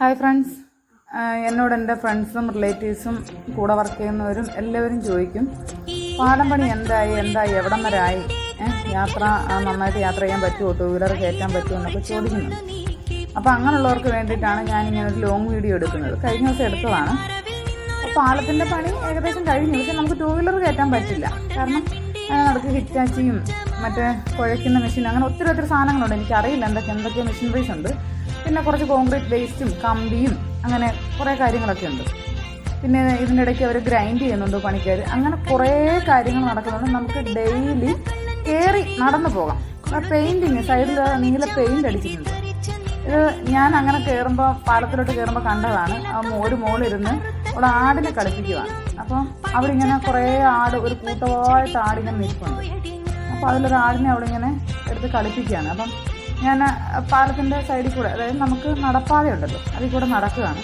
Hi friends എന്നോട് എന്റെ ഫ്രണ്ട്സും റിലേറ്റീവ്സും കൂടെ വർക്ക് ചെയ്യുന്നവരും എല്ലാവരും ചോദിക്കും പാടം പണി എന്തായി? എന്തായി? എവിടം ആയി? യാത്ര നന്നായിട്ട് യാത്ര ചെയ്യാൻ പറ്റുമോ? ടൂ വീലർ കയറ്റാൻ പറ്റുമോ? എന്നൊക്കെ ചോദിക്കുന്നു. അപ്പോൾ അങ്ങനെയുള്ളവർക്ക് വേണ്ടിയിട്ടാണ് ഞാൻ ഇങ്ങനെ ഒരു ലോങ് വീഡിയോ എടുക്കുന്നത്. കഴിഞ്ഞ ദിവസം എടുത്തതാണ്. പാലത്തിന്റെ പണി ഏകദേശം കഴിഞ്ഞു. പക്ഷെ നമുക്ക് ടൂ വീലർ കയറ്റാൻ പറ്റില്ല. കാരണം നടക്ക് ഹിറ്റാച്ചിയും മറ്റേ കുഴയ്ക്കുന്ന മെഷീൻ അങ്ങനെ ഒത്തിരി ഒത്തിരി സാധനങ്ങളുണ്ട്. എനിക്കറിയില്ല എന്തൊക്കെ എന്തൊക്കെ മെഷീനറീസ് ഉണ്ട്. പിന്നെ കുറച്ച് കോൺക്രീറ്റ് വേസ്റ്റും കമ്പിയും അങ്ങനെ കുറേ കാര്യങ്ങളൊക്കെ ഉണ്ട്. പിന്നെ ഇതിന്റെ ഇടയ്ക്ക് അവർ ഗ്രൈൻഡ് ചെയ്യുന്നുണ്ട് പണിക്കാർ അങ്ങനെ കുറേ കാര്യങ്ങൾ നടക്കുന്നുണ്ട്. നമുക്ക് ഡെയിലി കയറി നടന്നു പോകാം. ആ പെയിന്റിങ് സൈഡിൽ നീല പെയിന്റ് അടിച്ചിട്ടുണ്ട്. ഇത് ഞാൻ അങ്ങനെ കയറുമ്പോൾ പാലത്തിലോട്ട് കയറുമ്പോൾ കണ്ടതാണ്. ആ ഒരു മോളിരുന്ന് അവിടെ ആടിനെ കളിപ്പിക്കുവാണ്. അപ്പം അവിടെ ഇങ്ങനെ കുറേ ആട് ഒരു കൂട്ടമായിട്ട് ആടിങ്ങനെ നിൽപ്പുണ്ട്. അപ്പോൾ അതിലൊരു ആടിനെ അവിടെ ഇങ്ങനെ എടുത്ത് കളിപ്പിക്കുകയാണ്. അപ്പം ഞാൻ പാലത്തിന്റെ സൈഡിൽ കൂടെ അതായത് നമുക്ക് നടപ്പാതെ ഉണ്ടല്ലോ അതിൽ കൂടെ നടക്കുകയാണ്.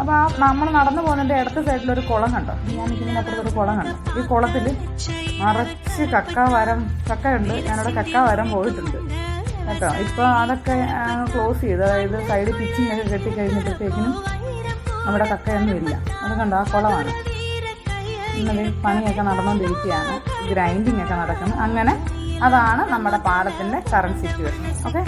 അപ്പോൾ ആ നമ്മൾ നടന്നു പോകുന്നതിന്റെ ഇടത്ത സൈഡിലൊരു കുളം കണ്ടോ? ഞാൻ നിൽക്കുന്നതിന്റെ അപ്പുറത്തൊരു കുളം കണ്ടു. ഈ കുളത്തിൽ നിറച്ച് കക്ക വരം കക്കയുണ്ട്. ഞാനവിടെ കക്ക വരം പോയിട്ടുണ്ട്. കേട്ടോ? ഇപ്പോൾ അതൊക്കെ ക്ലോസ് ചെയ്ത്. അതായത് സൈഡ് പിച്ചിങ് ഒക്കെ കെട്ടിക്കഴിഞ്ഞപ്പോഴത്തേക്കിനും നമ്മുടെ കക്കയൊന്നും ഇല്ല. അത് കണ്ടോ? ആ കുളമാണ്. ഇന്നലെ പണിയൊക്കെ നടന്നുകൊണ്ടിരിക്കുകയാണ് ഗ്രൈൻഡിങ് ഒക്കെ നടക്കുന്നത് അങ്ങനെ അതാണ് നമ്മുടെ പാടത്തിന്റെ കറണ്ട് സിറ്റുവേഷൻ ഓക്കെ